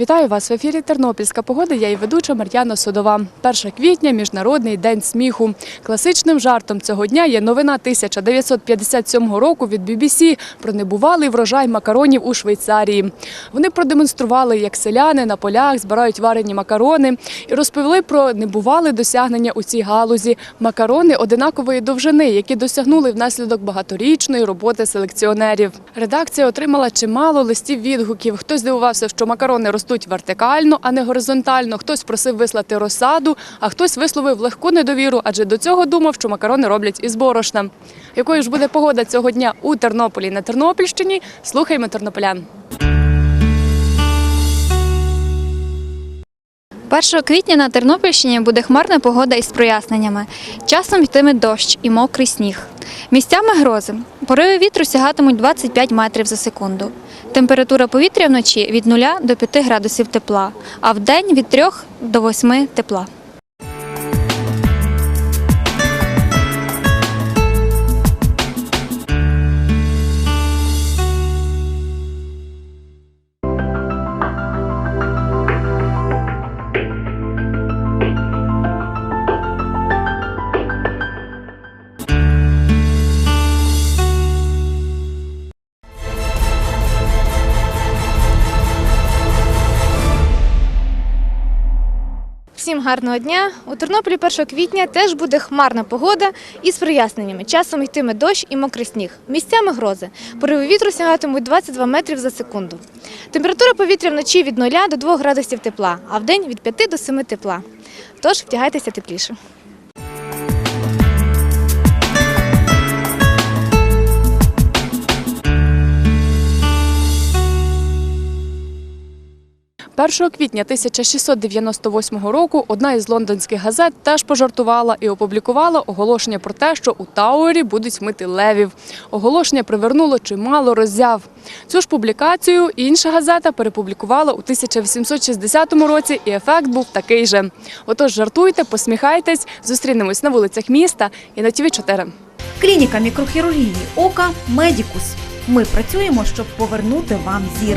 Вітаю вас в ефірі Тернопільська погода. Я і ведуча Мар'яна Содова. 1 квітня міжнародний день сміху. Класичним жартом цього дня є новина 1957 року від BBC про небувалий врожай макаронів у Швейцарії. Вони продемонстрували, як селяни на полях збирають варені макарони і розповіли про небувале досягнення у цій галузі. Макарони одинакової довжини, які досягнули внаслідок багаторічної роботи селекціонерів. Редакція отримала чимало листів відгуків. Хтось здивувався, що макарони ростуть вертикально, а не горизонтально. Хтось просив вислати розсаду, а хтось висловив легку недовіру, адже до цього думав, що макарони роблять із борошна. Якою ж буде погода цього дня у Тернополі на Тернопільщині? Слухаймо тернополян. 1 квітня на Тернопільщині буде хмарна погода із проясненнями. Часом йтиме дощ і мокрий сніг. Місцями грози. Пориви вітру сягатимуть 25 метрів за секунду. Температура повітря вночі від 0 до 5 градусів тепла, а вдень від 3 до 8 тепла. Всім гарного дня! У Тернополі 1 квітня теж буде хмарна погода із проясненнями. Часом йтиме дощ і мокрий сніг. Місцями грози. Пориви вітру сягатимуть 22 метрів за секунду. Температура повітря вночі від 0 до 2 градусів тепла, а в день від 5 до 7 тепла. Тож втягайтеся тепліше. Першого квітня 1698 року одна із лондонських газет теж пожартувала і опублікувала оголошення про те, що у Тауері будуть мити левів. Оголошення привернуло чимало роззяв. Цю ж публікацію інша газета перепублікувала у 1860 році, і ефект був такий же. Отож, жартуйте, посміхайтесь, зустрінемось на вулицях міста і на ТВ 4 Клініка мікрохірургії ока Медікус. Ми працюємо, щоб повернути вам зір.